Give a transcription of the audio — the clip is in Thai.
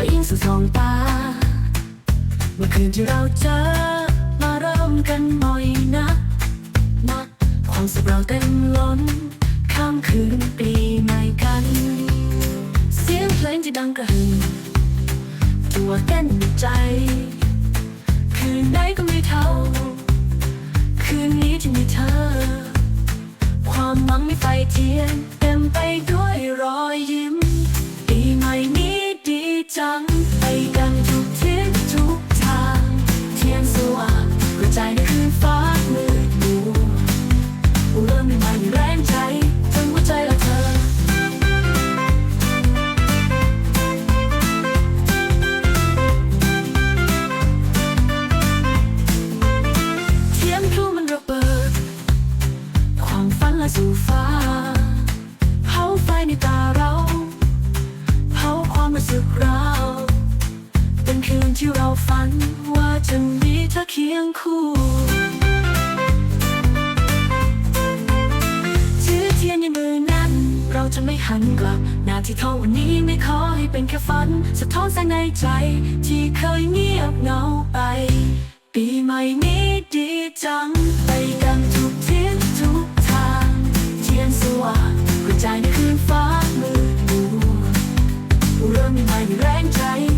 ฝ่ายหญิงสุดสองตา เมื่อคืนที่เราเจอ มาเริ่มกันหน่อยนะนะความสุขเราเต็มล้นข้ามคืนปีใหม่กัน เสียงเพลงที่ดังกระหึ่มตัวเต้นใจ คืนไหนก็ไม่เท่า คืนนี้ที่มีเธอ ความมั่งไม่ไฟเทียน สู่ฟ้า เผาไฟในตาเรา เผาความรู้สึกเรา เป็นคืนที่เราฝันว่าจะมีเธอเคียงคู่ถือเทียนในมือนั้น เราจะไม่หันกลับ นาที่ทองวันนี้ไม่ขอให้เป็นแค่ฝัน สะท้อนแสงในใจ ที่เคยเงียบเหงาไป ปีใหม่นี้ดีจัง I'm trying.